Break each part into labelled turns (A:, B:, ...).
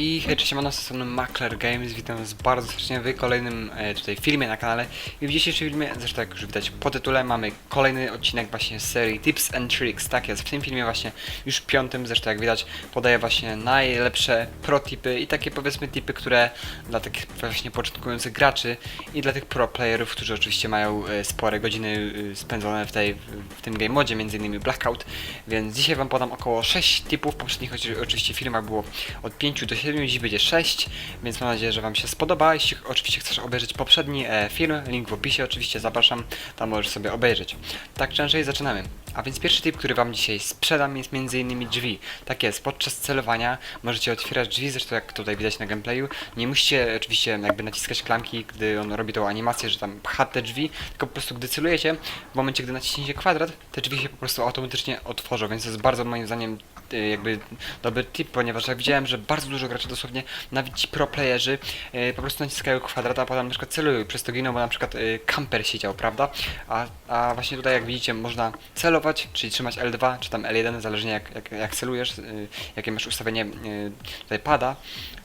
A: I hej, cześć, mam z strony Makler Games, witam was bardzo serdecznie w kolejnym e, tutaj filmie na kanale. I w dzisiejszym filmie, zresztą jak już widać po tytule, mamy kolejny odcinek właśnie z serii Tips and Tricks, tak jest, w tym filmie właśnie już piątym, zresztą jak widać podaję właśnie najlepsze pro tipy i takie powiedzmy tipy, które dla takich właśnie początkujących graczy i dla tych pro playerów, którzy oczywiście mają e, spore godziny e, spędzone w, tej, w tym game modzie, między innymi Blackout, więc dzisiaj wam podam około 6 tipów, w poprzednich oczy- oczywiście filmach było od 5 do 7, dziś będzie 6, więc mam nadzieję, że Wam się spodoba. Jeśli oczywiście chcesz obejrzeć poprzedni e, film, link w opisie oczywiście, zapraszam, tam możesz sobie obejrzeć. Tak czy inaczej zaczynamy. A więc pierwszy tip, który Wam dzisiaj sprzedam jest m.in. drzwi. Tak jest, podczas celowania możecie otwierać drzwi, zresztą jak tutaj widać na gameplayu. Nie musicie oczywiście jakby naciskać klamki, gdy on robi tą animację, że tam pcha te drzwi, tylko po prostu gdy celujecie, w momencie gdy naciśniecie kwadrat, te drzwi się po prostu automatycznie otworzą, więc to jest bardzo moim zdaniem jakby dobry tip, ponieważ ja widziałem, że bardzo dużo graczy dosłownie, nawet ci pro playerzy y, po prostu naciskają kwadrat, a potem na przykład celują i przez to giną, bo na przykład y, camper siedział, prawda? A, a właśnie tutaj jak widzicie można celować, czyli trzymać L2 czy tam L1, zależnie jak, jak, jak celujesz, y, jakie masz ustawienie y, tutaj pada.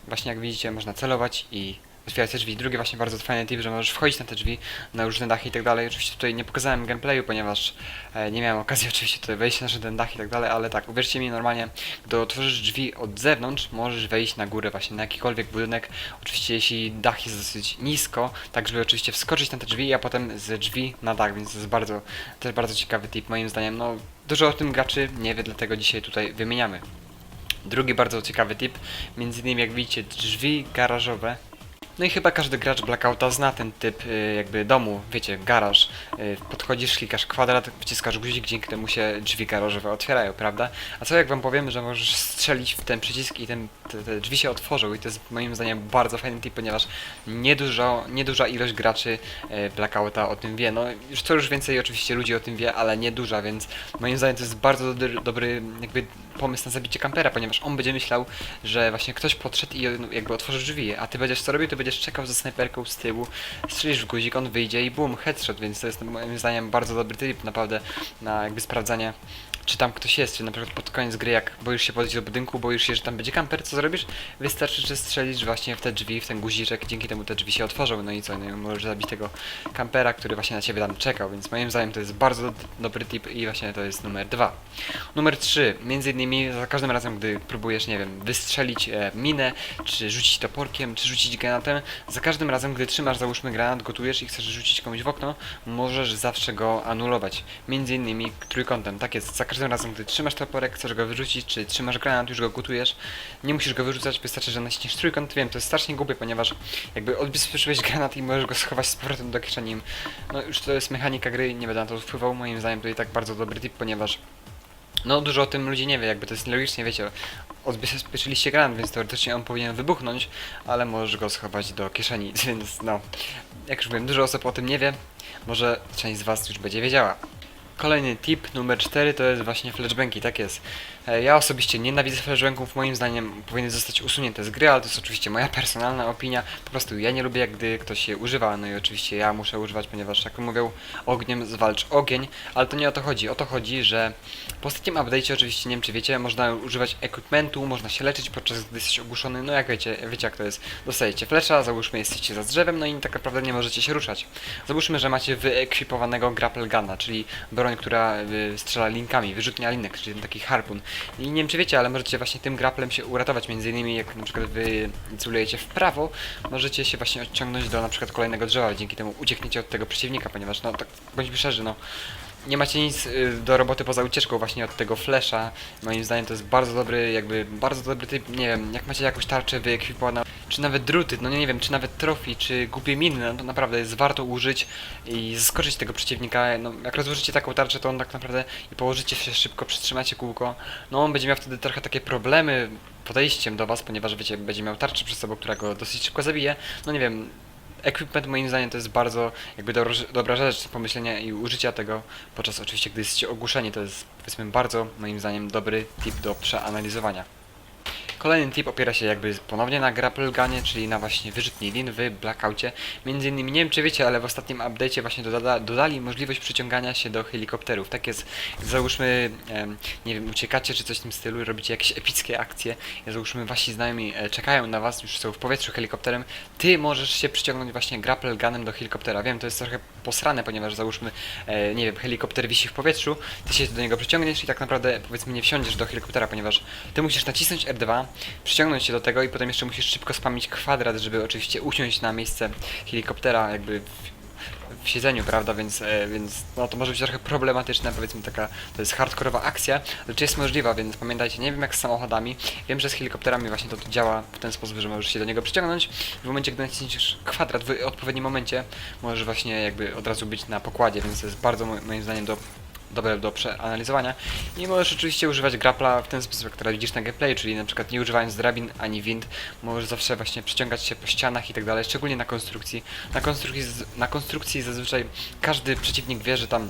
A: Właśnie jak widzicie można celować i otwierać drzwi. Drugi właśnie bardzo fajny tip, że możesz wchodzić na te drzwi, na różne dachy i tak dalej. Oczywiście tutaj nie pokazałem gameplayu, ponieważ e, nie miałem okazji oczywiście tutaj wejść na żaden dach i tak dalej, ale tak, uwierzcie mi normalnie, gdy otworzysz drzwi od zewnątrz, możesz wejść na górę właśnie na jakikolwiek budynek. Oczywiście jeśli dach jest dosyć nisko, tak żeby oczywiście wskoczyć na te drzwi, a potem z drzwi na dach, więc to jest bardzo, też bardzo ciekawy tip moim zdaniem. No, dużo o tym graczy nie wie, dlatego dzisiaj tutaj wymieniamy. Drugi bardzo ciekawy tip, między innymi jak widzicie drzwi garażowe. No i chyba każdy gracz Blackouta zna ten typ y, jakby domu, wiecie, garaż. Y, podchodzisz, klikasz kwadrat, wciskasz guzik, dzięki temu się drzwi garażowe otwierają, prawda? A co jak wam powiem, że możesz strzelić w ten przycisk i ten, te, te drzwi się otworzą i to jest moim zdaniem bardzo fajny tip, ponieważ niedużo, nieduża ilość graczy y, Blackouta o tym wie. No już coraz więcej oczywiście ludzi o tym wie, ale nieduża, więc moim zdaniem to jest bardzo dobry, dobry jakby pomysł na zabicie kampera, ponieważ on będzie myślał, że właśnie ktoś podszedł i jakby otworzy drzwi, a ty będziesz co robił, ty będziesz czekał za snajperką z tyłu, strzelisz w guzik, on wyjdzie i boom, headshot, więc to jest moim zdaniem bardzo dobry tip naprawdę na jakby sprawdzanie czy tam ktoś jest, czy na przykład pod koniec gry, jak boisz się podejść do budynku, boisz się, że tam będzie kamper, co zrobisz? Wystarczy, że strzelisz właśnie w te drzwi, w ten guziczek, dzięki temu te drzwi się otworzą, no i co, no i możesz zabić tego kampera, który właśnie na ciebie tam czekał, więc moim zdaniem to jest bardzo do- dobry tip i właśnie to jest numer dwa. Numer 3. Między innymi za każdym razem, gdy próbujesz, nie wiem, wystrzelić e, minę, czy rzucić toporkiem, czy rzucić granatem, za każdym razem, gdy trzymasz, załóżmy granat, gotujesz i chcesz rzucić komuś w okno, możesz zawsze go anulować. Między innymi trójkątem. Tak jest, za każdym razem, gdy trzymasz toporek, chcesz go wyrzucić, czy trzymasz granat, już go gotujesz, nie musisz go wyrzucać, wystarczy, że naciśniesz trójkąt. Wiem, to jest strasznie głupie, ponieważ jakby odbezpieczyłeś granat i możesz go schować z powrotem do kieszeni. No już to jest mechanika gry, nie będę na to wpływał, moim zdaniem to i tak bardzo dobry tip, ponieważ no dużo o tym ludzi nie wie, jakby to jest logicznie, wiecie, odbezpieczyliście granat, więc teoretycznie on powinien wybuchnąć, ale możesz go schować do kieszeni, więc no, jak już mówiłem, dużo osób o tym nie wie, może część z was już będzie wiedziała. Kolejny tip numer 4 to jest właśnie flashbangi, tak jest. E, Ja osobiście nienawidzę flashbangów, moim zdaniem powinny zostać usunięte z gry, ale to jest oczywiście moja personalna opinia. Po prostu ja nie lubię, jak gdy ktoś je używa, no i oczywiście ja muszę używać, ponieważ jak mówią, ogniem zwalcz ogień, ale to nie o to chodzi. O to chodzi, że po ostatnim update'cie, oczywiście nie wiem czy wiecie, można używać equipmentu, można się leczyć podczas gdy jesteś ogłuszony, no jak wiecie, wiecie jak to jest. Dostajecie flesza, załóżmy jesteście za drzewem, no i tak naprawdę nie możecie się ruszać. Załóżmy, że macie wyekwipowanego grapple guna, czyli broń, która y, strzela linkami, wyrzutnia linek, czyli taki harpun. I nie wiem czy wiecie, ale możecie właśnie tym grapplem się uratować, między innymi jak na przykład wy celujecie w prawo, możecie się właśnie odciągnąć do na przykład kolejnego drzewa, dzięki temu uciekniecie od tego przeciwnika, ponieważ no tak bądźmy szczerzy, no nie macie nic y, do roboty poza ucieczką właśnie od tego flesza. Moim zdaniem to jest bardzo dobry, jakby bardzo dobry typ, nie wiem, jak macie jakąś tarczę wyekwipowaną, czy nawet druty, no nie wiem, czy nawet trofi, czy głupie miny, no to naprawdę jest warto użyć i zaskoczyć tego przeciwnika. No jak rozłożycie taką tarczę, to on tak naprawdę i położycie się szybko, przytrzymacie kółko, no on będzie miał wtedy trochę takie problemy podejściem do was, ponieważ wiecie, będzie miał tarczę przed sobą, która go dosyć szybko zabije. No nie wiem, equipment moim zdaniem to jest bardzo jakby dobra, dobra rzecz do pomyślenia i użycia tego podczas oczywiście gdy jesteście ogłuszeni to jest powiedzmy bardzo moim zdaniem dobry tip do przeanalizowania. Kolejny tip opiera się jakby ponownie na grapple gunie, czyli na właśnie wyrzutni lin w Blackoutie. Między innymi, nie wiem czy wiecie, ale w ostatnim update'cie właśnie doda dodali możliwość przyciągania się do helikopterów. Tak jest, załóżmy, nie wiem, uciekacie czy coś w tym stylu i robicie jakieś epickie akcje, załóżmy wasi znajomi e, czekają na was, już są w powietrzu helikopterem, ty możesz się przyciągnąć właśnie grapple gunem do helikoptera. Wiem, to jest trochę posrane, ponieważ załóżmy, e, nie wiem, helikopter wisi w powietrzu, ty się do niego przyciągniesz i tak naprawdę powiedzmy nie wsiądziesz do helikoptera, ponieważ ty musisz nacisnąć R2, przyciągnąć się do tego i potem jeszcze musisz szybko spamić kwadrat, żeby oczywiście usiąść na miejsce helikoptera jakby w, w siedzeniu, prawda, więc, e, więc no to może być trochę problematyczne, powiedzmy taka, to jest hardkorowa akcja, lecz jest możliwa, więc pamiętajcie, nie wiem jak z samochodami, wiem, że z helikopterami właśnie to, to działa w ten sposób, że możesz się do niego przyciągnąć, w momencie, gdy naciśniesz kwadrat w odpowiednim momencie, możesz właśnie jakby od razu być na pokładzie, więc to jest bardzo mo- moim zdaniem do dobre do przeanalizowania. I możesz oczywiście używać grappla w ten sposób, teraz widzisz na gameplay, czyli na przykład nie używając drabin ani wind, możesz zawsze właśnie przyciągać się po ścianach i tak dalej, szczególnie na konstrukcji. Na konstrukcji, na konstrukcji zazwyczaj każdy przeciwnik wie, że tam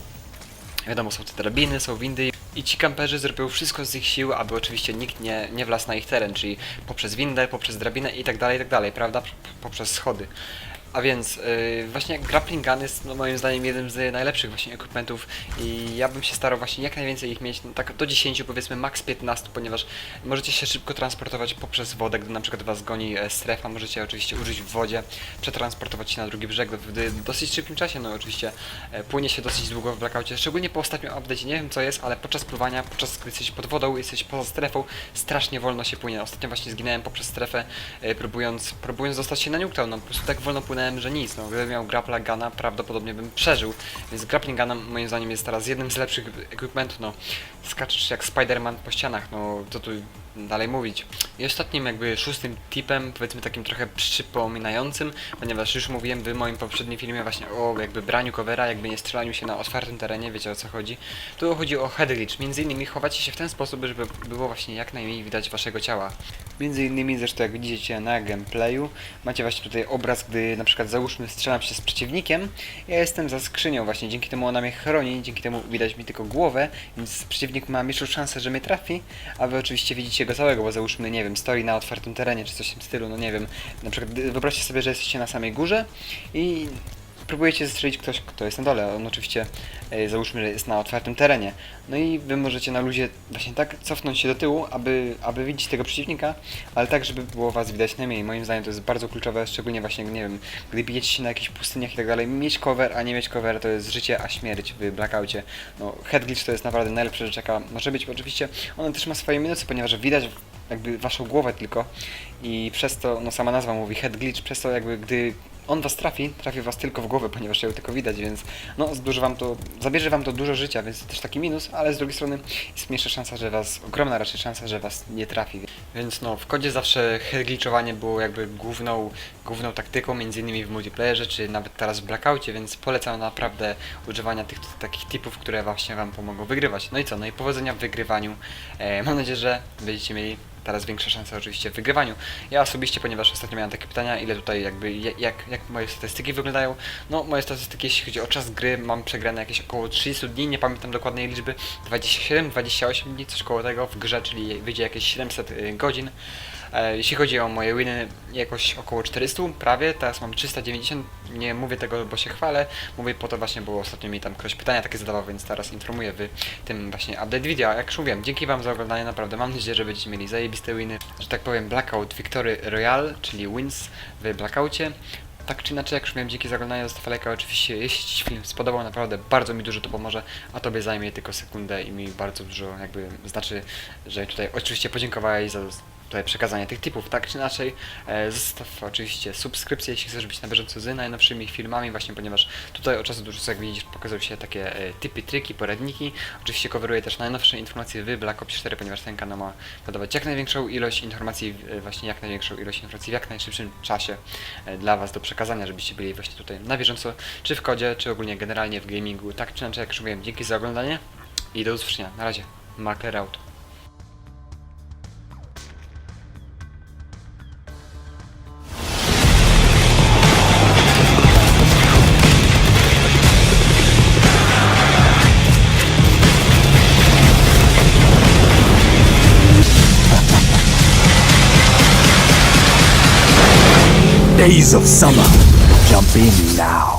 A: Wiadomo, są te drabiny, są windy i ci kamperzy zrobią wszystko z ich sił, aby oczywiście nikt nie, nie wlazł na ich teren, czyli poprzez windę, poprzez drabinę i tak dalej, i tak dalej, prawda? Poprzez schody. A więc yy, właśnie grappling gun jest no, moim zdaniem jednym z najlepszych właśnie equipmentów i ja bym się starał właśnie jak najwięcej ich mieć, no, tak do 10 powiedzmy, max 15, ponieważ możecie się szybko transportować poprzez wodę, gdy na przykład was goni e, strefa, możecie oczywiście użyć w wodzie, przetransportować się na drugi brzeg w w dosyć szybkim czasie, no oczywiście e, płynie się dosyć długo w blackoutie, szczególnie po ostatnim update'cie, nie wiem co jest, ale podczas pływania, podczas gdy jesteś pod wodą, jesteś poza strefą, strasznie wolno się płynie. Ostatnio właśnie zginąłem poprzez strefę, e, próbując, próbując dostać się na nuketown, no po prostu tak wolno że nic, no gdybym miał grapple guna, prawdopodobnie bym przeżył, więc grappling moim zdaniem jest teraz jednym z lepszych equipmentów, no skaczesz jak Spider-Man po ścianach, no co tu dalej mówić. I ostatnim jakby szóstym tipem, powiedzmy takim trochę przypominającym, ponieważ już mówiłem w moim poprzednim filmie właśnie o jakby braniu covera, jakby nie strzelaniu się na otwartym terenie, wiecie o co chodzi. Tu chodzi o head glitch, między innymi chowacie się w ten sposób, żeby było właśnie jak najmniej widać waszego ciała. Między innymi zresztą jak widzicie na gameplayu, macie właśnie tutaj obraz, gdy na przykład załóżmy strzelam się z przeciwnikiem, ja jestem za skrzynią właśnie, dzięki temu ona mnie chroni, dzięki temu widać mi tylko głowę, więc przeciwnik ma mniejszą szansę, że mnie trafi, a wy oczywiście widzicie go całego, bo załóżmy, nie wiem, stoi na otwartym terenie, czy coś w tym stylu, no nie wiem, na przykład wyobraźcie sobie, że jesteście na samej górze i próbujecie zestrzelić ktoś, kto jest na dole, on oczywiście, e, załóżmy, że jest na otwartym terenie, no i wy możecie na luzie właśnie tak cofnąć się do tyłu, aby, aby widzieć tego przeciwnika, ale tak, żeby było was widać najmniej. Moim zdaniem to jest bardzo kluczowe, szczególnie właśnie, nie wiem, gdy bijecie się na jakichś pustyniach i tak dalej. Mieć cover, a nie mieć cover to jest życie, a śmierć w Blackoutie. No, head glitch to jest naprawdę najlepsza rzecz, jaka może być. Oczywiście ona też ma swoje minusy, ponieważ widać jakby waszą głowę tylko i przez to, no sama nazwa mówi head glitch, przez to jakby gdy on was trafi, trafi was tylko w głowę, ponieważ ją tylko widać, więc no zduży wam to, zabierze wam to dużo życia, więc to też taki minus, ale z drugiej strony jest mniejsza szansa, że was, ogromna raczej szansa, że was nie trafi. Więc no, w kodzie zawsze glitchowanie było jakby główną, główną taktyką, między innymi w multiplayerze, czy nawet teraz w Blackoutie, więc polecam naprawdę używania tych takich tipów, które właśnie wam pomogą wygrywać. No i co, no i powodzenia w wygrywaniu. E, mam nadzieję, że będziecie mieli teraz większe szanse oczywiście w wygrywaniu. Ja osobiście, ponieważ ostatnio miałem takie pytania, ile tutaj jakby, jak, jak moje statystyki wyglądają. No, moje statystyki, jeśli chodzi o czas gry, mam przegrane jakieś około 30 dni, nie pamiętam dokładnej liczby, 27, 28 dni, coś koło tego w grze, czyli wyjdzie jakieś 700 y, godzin. E, Jeśli chodzi o moje winy, jakoś około 400, prawie, teraz mam 390, nie mówię tego, bo się chwalę, mówię po to właśnie, bo ostatnio mi tam ktoś pytania takie zadawał, więc teraz informuję w tym właśnie update video. Jak już mówiłem, dzięki wam za oglądanie, naprawdę mam nadzieję, że będziecie mieli zajebiste winy, że tak powiem Blackout Victory Royale, czyli wins w Blackoutie. Tak czy inaczej, jak już miałem dzięki za oglądanie, zostaw lajka oczywiście, jeśli Ci film spodobał, naprawdę bardzo mi dużo to pomoże, a Tobie zajmie tylko sekundę i mi bardzo dużo jakby znaczy, że tutaj oczywiście podziękowałeś za tutaj przekazanie tych tipów, tak czy inaczej. E, zostaw oczywiście subskrypcję, jeśli chcesz być na bieżąco z najnowszymi filmami, właśnie ponieważ tutaj od czasu do czasu, jak widzisz, pokazują się takie e, typy, triki, poradniki. Oczywiście coveruję też najnowsze informacje w Black Ops 4, ponieważ ten kanał ma podawać jak największą ilość informacji, e, właśnie jak największą ilość informacji w jak najszybszym czasie dla Was do przekazania, żebyście byli właśnie tutaj na bieżąco, czy w kodzie, czy ogólnie generalnie w gamingu, tak czy inaczej, jak już mówiłem, dzięki za oglądanie i do usłyszenia. Na razie. Makler out.
B: Days of summer. Jump in now.